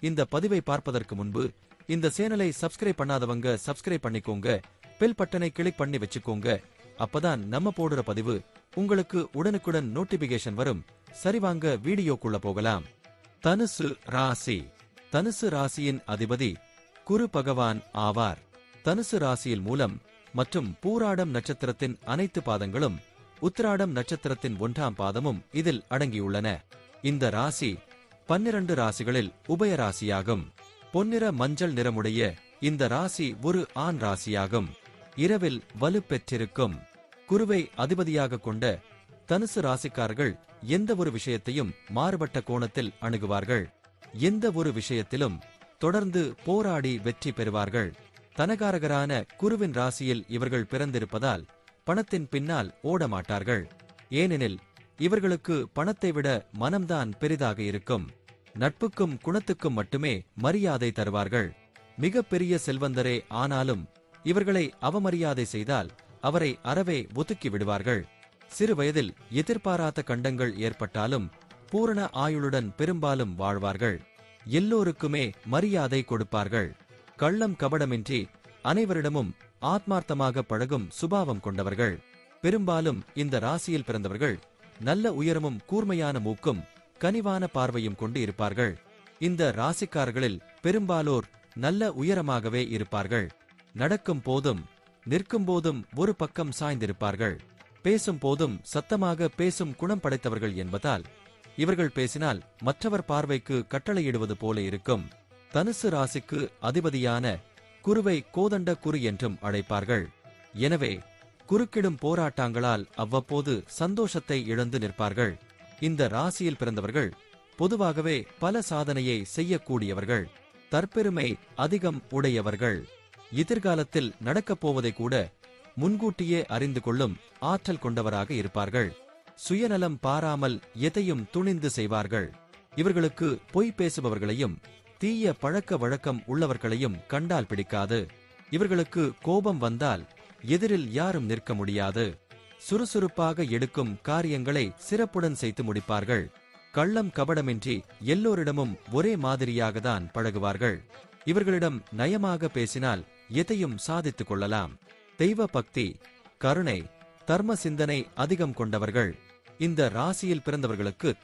இந்த பதிவை பார்ப்பதற்கு முன்பு இந்த சேனலை சப்ஸ்கிரைப் பண்ணாதவங்க சப்ஸ்கிரைப் பண்ணிக்கோங்க. பெல் பட்டனை கிளிக் பண்ணி வச்சுக்கோங்க. அப்பதான் நம்ம போடுற பதிவு உங்களுக்கு உடனுக்குடன் நோட்டிபிகேஷன் வரும். சரிவாங்க வீடியோக்குள்ள போகலாம். தனுசு ராசி. தனுசு ராசியின் அதிபதி குரு பகவான் ஆவார். தனுசு ராசியில் மூலம் மற்றும் பூராடம் நட்சத்திரத்தின் அனைத்து பாதங்களும் உத்திராடம் நட்சத்திரத்தின் ஒன்றாம் பாதமும் இதில் அடங்கியுள்ளன. இந்த ராசி பன்னிரண்டு ராசிகளில் உபய ராசியாகும். பொன்னிற மஞ்சள் நிறமுடைய இந்த ராசி ஒரு ஆண் ராசியாகும். இரவில் வலுப்பெற்றிருக்கும் குருவை அதிபதியாக கொண்ட தனுசு ராசிக்காரர்கள் எந்த ஒரு விஷயத்தையும் மாறுபட்ட கோணத்தில் அணுகுவார்கள். எந்த ஒரு விஷயத்திலும் தொடர்ந்து போராடி வெற்றி பெறுவார்கள். தனகாரகரான குருவின் ராசியில் இவர்கள் பிறந்திருப்பதால் பணத்தின் பின்னால் ஓட மாட்டார்கள். ஏனெனில் இவர்களுக்கு பணத்தை விட மனம்தான் பெரிதாக இருக்கும். நட்புக்கும் குணத்துக்கும் மட்டுமே மரியாதை தருவார்கள். மிக பெரிய செல்வந்தரே ஆனாலும் இவர்களை அவமரியாதை செய்தால் அவரை அறவே ஒதுக்கி விடுவார்கள். சிறு வயதில் எதிர்பாராத கண்டங்கள் ஏற்பட்டாலும் பூரண ஆயுளுடன் பெரும்பாலும் வாழ்வார்கள். எல்லோருக்குமே மரியாதை கொடுப்பார்கள். கள்ளம் கபடமின்றி அனைவரிடமும் ஆத்மார்த்தமாக பழகும் சுபாவம் கொண்டவர்கள். பெரும்பாலும் இந்த ராசியில் பிறந்தவர்கள் நல்ல உயரமும் கூர்மையான மூக்கும் கனிவான பார்வையும் கொண்டு இருப்பார்கள். இந்த ராசிக்காரர்களில் பெரும்பாலோர் நல்ல உயரமாகவே இருப்பார்கள். நடக்கும் போதும் நிற்கும் போதும் ஒரு பக்கம் சாய்ந்திருப்பார்கள். பேசும் போதும் சத்தமாக பேசும் குணம் படைத்தவர்கள் என்பதால் இவர்கள் பேசினால் மற்றவர் பார்வைக்கு கட்டளையிடுவது போல இருக்கும். தனுசு ராசிக்கு அதிபதியான குருவை கோதண்ட குரு என்றும் அழைப்பார்கள். எனவே குறுக்கிடும் போராட்டங்களால் அவ்வப்போது சந்தோஷத்தை இழந்து நிற்பார்கள். இந்த ராசியில் பிறந்தவர்கள் பொதுவாகவே பல சாதனையை செய்யக்கூடியவர்கள் தற்பெருமை அதிகம் உடையவர்கள். எதிர்காலத்தில் நடக்கப் போவதை கூட முன்கூட்டியே அறிந்து கொள்ளும் ஆற்றல் கொண்டவராக இருப்பார்கள். சுயநலம் பாராமல் எதையும் துணிந்து செய்வார்கள். இவர்களுக்கு பொய் பேசுபவர்களையும் தீய பழக்க வழக்கம் உள்ளவர்களையும் கண்டால் பிடிக்காது. இவர்களுக்கு கோபம் வந்தால் எதிரில் யாரும் நிற்க முடியாது. சுறுசுறுப்பாக எடுக்கும் காரியங்களை சிறப்புடன் செய்து முடிப்பார்கள். கள்ளம் கபடமின்றி எல்லோரிடமும் ஒரே மாதிரியாக தான் பழகுவார்கள். இவர்களிடம் நயமாக பேசினால் எதையும் சாதித்துக் கொள்ளலாம். தெய்வ பக்தி கருணை தர்ம சிந்தனை அதிகம் கொண்டவர்கள். இந்த ராசியில் பிறந்தவர்களுக்கு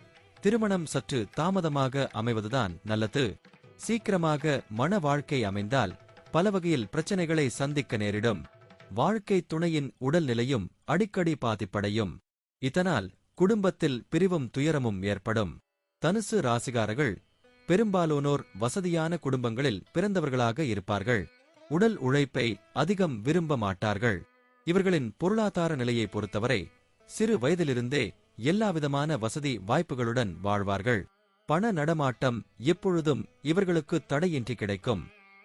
திருமணம் சற்று தாமதமாக அமைவதுதான் நல்லது. சீக்கிரமாக மன வாழ்க்கை அமைந்தால் பல வகையில் பிரச்சனைகளை சந்திக்க நேரிடும். வாழ்க்கை துணையின் உடல்நிலையும் அடிக்கடி பாதிப்படையும். இதனால் குடும்பத்தில் பிரிவும் துயரமும் ஏற்படும். தனுசு ராசிகாரர்கள் பெரும்பாலானோர் வசதியான குடும்பங்களில் பிறந்தவர்களாக இருப்பார்கள். உடல் உழைப்பை அதிகம் விரும்ப மாட்டார்கள். இவர்களின் பொருளாதார நிலையை பொறுத்தவரை சிறு வயதிலிருந்தே எல்லாவிதமான வசதி வாய்ப்புகளுடன் வாழ்வார்கள். பண நடமாட்டம் எப்பொழுதும் இவர்களுக்கு தடையின்றி கிடைக்கும்.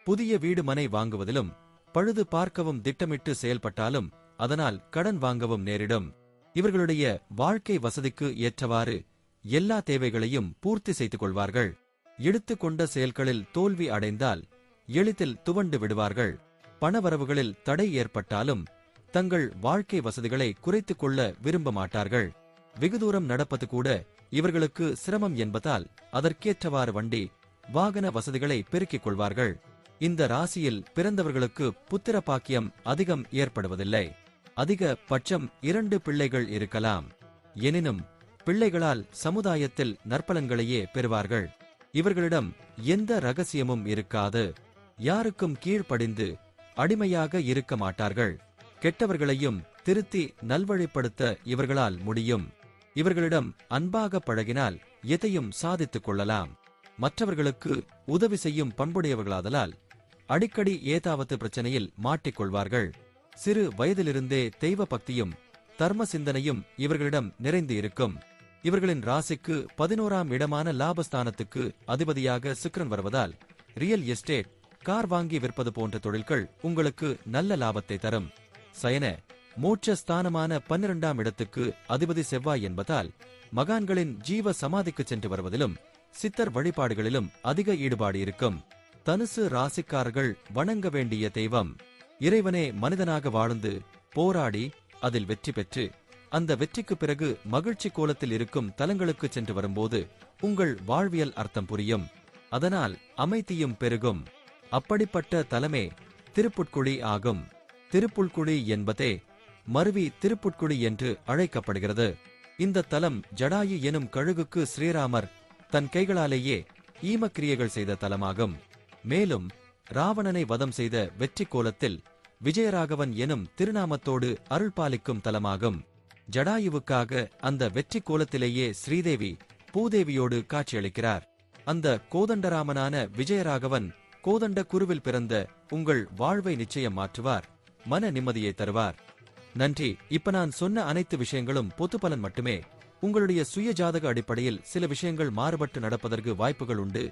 புதிய வீடு மனை வாங்குவதிலும் பழுது பார்க்கவும் திட்டமிட்டு செயல்பட்டாலும் அதனால் கடன் வாங்கவும் நேரிடும். இவர்களுடைய வாழ்க்கை வசதிக்கு ஏற்றவாறு எல்லா தேவைகளையும் பூர்த்தி செய்து கொள்வார்கள் எடுத்துக்கொண்ட செயல்களில் தோல்வி அடைந்தால் எளிதில் துவண்டு விடுவார்கள். பணவரவுகளில் தடை ஏற்பட்டாலும் தங்கள் வாழ்க்கை வசதிகளை குறைத்துக் கொள்ள விரும்ப மாட்டார்கள். வெகு தூரம் நடப்பது கூட இவர்களுக்கு சிரமம் என்பதால் அதற்கேற்றவாறு வண்டி வாகன வசதிகளை பெருக்கிக் கொள்வார்கள். இந்த ராசியில் பிறந்தவர்களுக்கு புத்திர பாக்கியம் அதிகம் ஏற்படுவதில்லை. அதிக பட்சம் இரண்டு பிள்ளைகள் இருக்கலாம். எனினும் பிள்ளைகளால் சமுதாயத்தில் நற்பலன்களையே பெறுவார்கள். இவர்களிடம் எந்த ரகசியமும் இருக்காது. யாருக்கும் கீழ்ப்படிந்து அடிமையாக இருக்க மாட்டார்கள். கெட்டவர்களையும் திருத்தி நல்வழிப்படுத்த இவர்களால் முடியும். இவர்களிடம் அன்பாக பழகினால் எதையும் சாதித்துக் கொள்ளலாம். மற்றவர்களுக்கு உதவி செய்யும் பண்புடையவர்களாதலால் அடிக்கடி ஏதாவது பிரச்சனையில் மாட்டிக்கொள்வார்கள். சிறு வயதிலிருந்தே தெய்வ பக்தியும் தர்ம சிந்தனையும் இவர்களிடம் நிறைந்து இருக்கும். இவர்களின் ராசிக்கு பதினோராம் இடமான லாபஸ்தானத்துக்கு அதிபதியாக சுக்ரன் வருவதால் ரியல் எஸ்டேட் கார் வாங்கி விற்பது போன்ற தொழில்கள் உங்களுக்கு நல்ல லாபத்தை தரும். சயன மோட்ச ஸ்தானமான பன்னிரண்டாம் இடத்துக்கு அதிபதி செவ்வாய் என்பதால் மகான்களின் ஜீவ சமாதிக்கு சென்று வருவதிலும் சித்தர் வழிபாடுகளிலும் அதிக ஈடுபாடு இருக்கும். தனுசு ராசிக்காரர்கள் வணங்க வேண்டிய தெய்வம். இறைவனே மனிதனாக வாழ்ந்து போராடி அதில் வெற்றி பெற்று அந்த வெற்றிக்கு பிறகு மகிழ்ச்சி கோலத்தில் இருக்கும் தலங்களுக்கு சென்று வரும்போது உங்கள் வாழ்வியல் அர்த்தம் புரியும். அதனால் அமைதியும் பெருகும். அப்படிப்பட்ட தலமே திருப்புட்குழி ஆகும். திருப்புட்குழி என்பதே மருவி திருப்புட்குழி என்று அழைக்கப்படுகிறது. இந்த தலம் ஜடாயு எனும் கழுகுக்கு ஸ்ரீராமர் தன் கைகளாலேயே ஈமக்கிரியைகள் செய்த தலமாகும். மேலும் ராவணனை வதம் செய்த வெற்றி கோலத்தில் விஜயராகவன் எனும் திருநாமத்தோடு அருள் பாலிக்கும் தலமாகும். ஜடாயுவுக்காக அந்த வெற்றி கோலத்திலேயே ஸ்ரீதேவி பூதேவியோடு காட்சியளிக்கிறார். அந்த கோதண்டராமனான விஜயராகவன் கோதண்ட குருவில் பிறந்த உங்கள் வாழ்வை நிச்சயம் மாற்றுவார் மன நிம்மதியை தருவார். நன்றி. இப்ப நான் சொன்ன அனைத்து விஷயங்களும் பொத்து பலன் மட்டுமே. உங்களுடைய சுய ஜாதக அடிப்படையில் சில விஷயங்கள் மாறுபட்டு நடப்பதற்கு வாய்ப்புகள் உண்டு.